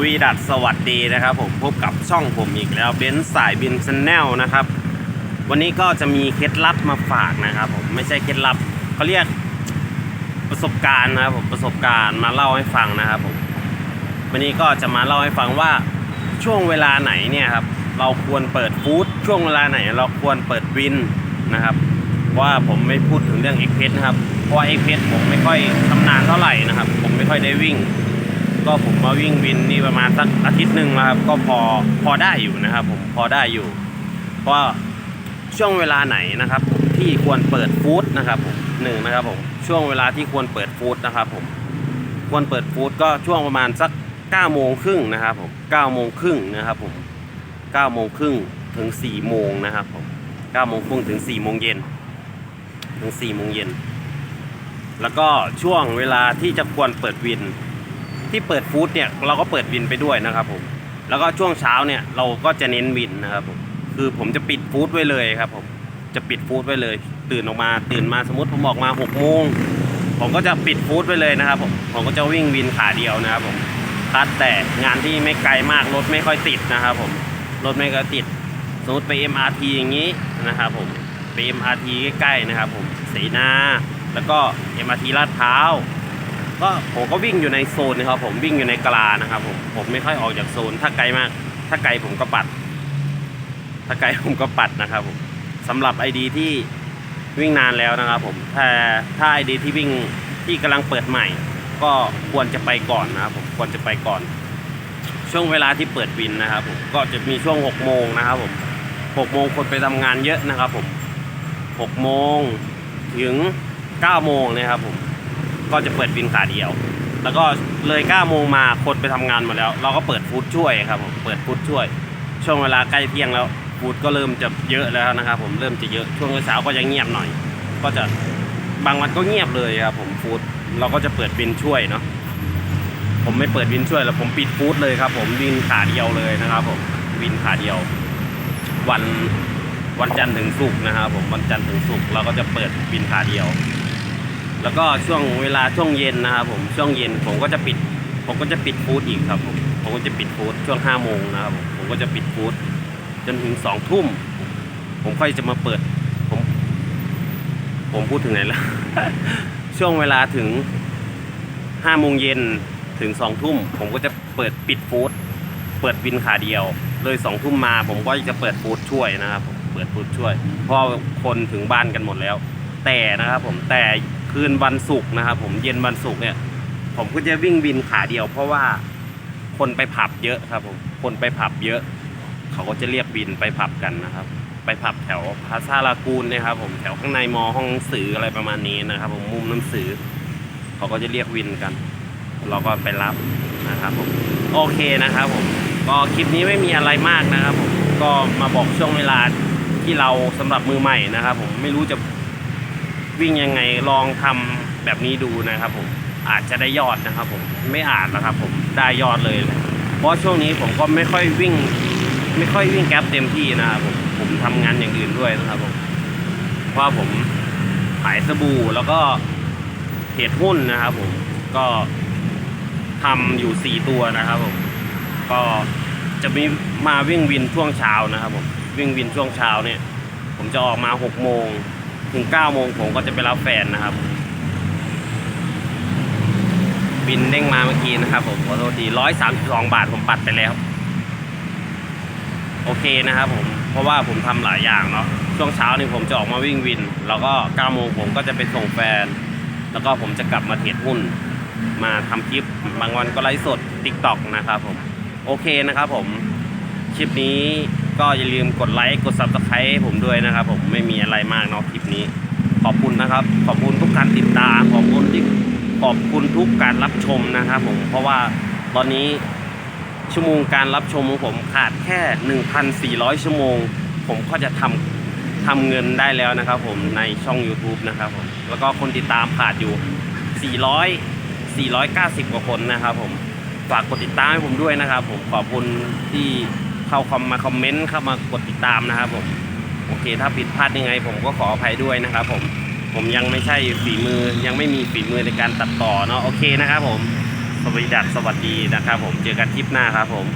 วีดัสสวัสดีนะครับผมพบกับช่องผมอีกแล้วเบนซ์สายบินชแนลนะครับ วันนี้ก็จะมีเคล็ดลับมาฝากนะครับผมไม่ใช่เคล็ดลับเขาเรียกประสบการณ์นะครับผมประสบการณ์มาเล่าให้ฟังนะครับผมวันนี้ก็จะมาเล่าให้ฟังว่าช่วงเวลาไหนเนี่ยครับเราควรเปิดฟู้ดช่วงเวลาไหนเราควรเปิดวินนะครับว่าผมไม่พูดถึงเรื่องเอ็กเพสนะครับเพราะเอ็กเพสผมไม่ค่อยชำนาญเท่าไหร่นะครับ ผมไม่ค่อยได้วิ่ง ก็ผมมาวิ่งวินนี่ประมาณสักอาทิตย์หนึ่งแล้วครับ ก็พอพอได้อยู่นะครับ ผมพอได้อยู่เพราะช่วงเวลาไหนนะครับที่ควรเปิดฟู้ดนะครับผมหนึ่งนะครับผมช่วงเวลาที่ควรเปิดฟู้ดนะครับ ผมควรเปิดฟู้ดก็ช่วงประมาณสัก9ก้าโมงครึ่งนะครับผม9ก้าโมงครึ่งนะครับผม9ก้าโมงครึ่งถึง4ี่โมงนะครับผม9ก้าโมงครึ่งถึง4ี่โมงเย็นถึง4ี่โมงเย็นแล้วก็ช่วงเวลาที่จะควรเปิดวิน ที่เปิดฟู้ดเนี่ยเราก็เปิดวินไปด้วยนะครับผมแล้วก็ช่วงเช้าเนี่ยเราก็จะเน้นวินนะครับผมคือผมจะปิดฟู้ดไว้เลยครับผมจะปิดฟู้ดไว้เลย ตื่นออกมาตื่นมาสมมติผมออกมา6กโมงผมก็จะปิดฟู้ดไว้เลยนะครับผมผมก็จะวิ่งวินขาเดียวนะครับผมคัดแต่งานที่ไม่ไกลมากรถไม่ค่อยติดนะครับผมรถไม่ค่อยติดสมมติไป MRT อย่างนี้นะครับผมไป MRT ใกล้ๆนะครับผมเสนาแล้วก็ MRT ลาดพร้าว ก็ผมก็วิ่งอยู่ในโซนนะครับ ผมวิ่งอยู่ในกลานะครับ ผมผมไม่ค่อยออกจากโซน ถ้าไกลมาก ถ้าไกลผมก็ปัด ถ้าไกลผมก็ปัดนะครับ ผมสำหรับไอดีที่วิ่งนานแล้วนะครับ ผมถ้าถ้าไอดีที่วิ่งที่กำลังเปิดใหม่ ก็ควรจะไปก่อนนะครับ ผมควรจะไปก่อน ช่วงเวลาที่เปิดวินนะครับ ผมก็จะมีช่วง6โมงนะครับ ผม6โมงคนไปทำงานเยอะนะครับ ผม6โมงถึง9โมงนะครับผม ก็จะเปิดวินขาเดียว แล้วก็เลย9โมงมาคนไปทำงานหมดแล้ว เราก็เปิดฟู้ดช่วยครับผมเปิดฟู้ดช่วย ช่วงเวลาใกล้เที่ยงแล้วฟู้ดก็เริ่มจะเยอะแล้วนะครับ ผมเริ่มจะเยอะช่วงเช้าก็จะเงียบหน่อย ก็จะบางวันก็เงียบเลยครับผมฟู้ดเราก็จะเปิดวินช่วยเนาะผมไม่เปิดวินช่วยแล้วผมปิดฟู้ดเลยครับ ผมวินขาเดียวเลยนะครับผมวินขาเดียว วันวันจันทร์ถึงศุกร์นะครับผมวันจันทร์ถึงศุกร์เราก็จะเปิดวินขาเดียว แล้วก็ช่วงเวลาช่วงเย็นนะครับผมช่วงเย็นผมก็จะปิด ผมก็จะปิดฟู้ดอีกครับผมผมก็จะปิดฟู้ดช่วงห้าโมงนะครับผมผมก็จะปิดฟู้ดจนถึงสองทุ่มผมค่อยจะมาเปิด ผม ผมพูดถึงไหนแล้ว ช่วงเวลาถึงห้าโมงเย็นถึงสองทุ่มผมก็จะเปิดปิดฟู้ดเปิดวินขาเดียว เลยสองทุ่มมา ผมก็จะเปิดฟู้ดช่วยนะครับผมเปิดฟู้ดช่วยเพราะคนถึงบ้านกันหมดแล้ว แต่นะครับผมแต่ คืนวันศุกร์นะครับผมเย็นวันศุกร์เนี่ย ผมก็จะวิ่งวินขาเดียว เพราะว่าคนไปผับเยอะครับผมคนไปผับเยอะ เขาก็จะเรียกวินไปผับกันนะครับ ไปผับแถวพาซาลากูนนะครับ ผมแถวข้างในมอห้องสืออะไรประมาณนี้นะครับ ผมมุมหนังสือ เขาก็จะเรียกวินกัน เราก็ไปรับนะครับผมโอเคนะครับผมก็คลิปนี้ไม่มีอะไรมากนะครับผมก็มาบอกช่วงเวลาที่เราสำหรับมือใหม่นะครับ ผมไม่รู้จะ วิ่งยังไงลองทำแบบนี้ดูนะครับผมอาจจะได้ยอดนะครับผมไม่อาจนะครับผมได้ยอดเลย เพราะช่วงนี้ผมก็ไม่ค่อยวิ่ง ไม่ค่อยวิ่งแก๊ปเต็มที่นะครับผมผมทำงานอย่างอื่นด้วยนะครับผมเพราะผมขายสบู่แล้วก็เทรดหุ้นนะครับผมก็ทำอยู่สี่ตัวนะครับผมก็จะมีมาวิ่งวินช่วงเช้านะครับผมวิ่งวินช่วงเช้าเนี่ย ผมจะออกมาหกโมง ถึง9โมงผมก็จะไปรับแฟนนะครับ บินเด้งมาเมื่อกี้นะครับผมขอโทษทีร้อยสามสิบสองบาทผมปัดไปแล้ว โอเคนะครับผมเพราะว่าผมทำหลายอย่างเนาะช่วงเช้านี่ผมจะออกมาวิ่งวิน แล้วก็9โมงผมก็จะไปส่งแฟน แล้วก็ผมจะกลับมาเทรดหุ้น มาทำคลิปบางวันก็ไลฟ์สด t ิ k t o k นะครับผมโอเคนะครับผมคลิปนี้ ก็อย่าลืมกดไลค์กด subscribe ให้ผมด้วยนะครับ ผมไม่มีอะไรมากเนาะคลิปนี้ ขอบคุณนะครับ ขอบคุณทุกการติดตามขอบคุณที่ขอบคุณทุกการรับชมนะครับ ผมเพราะว่าตอนนี้ชั่วโมงการรับชมของผมขาดแค่ 1,400 ชั่วโมง ผมก็จะทำทำเงินได้แล้วนะครับ ผมในช่อง YouTube นะครับผมแล้วก็คนติดตามขาดอยู่ 400 490 กว่าคนนะครับ ผมฝากกดติดตามให้ผมด้วยนะครับ ผมขอบคุณที่ เข้าคอมมาคอมเมนต์เข้ามากดติดตามนะครับผมโอเค ถ้าผิดพลาดยังไง ผมก็ขออภัยด้วยนะครับ ผมผมยังไม่ใช่ฝีมือยังไม่มีฝีมือในการตัดต่อเนาะโอเคนะครับผมสวัสดีดัสสวัสดีนะครับผมเจอกันคลิปหน้าครับผม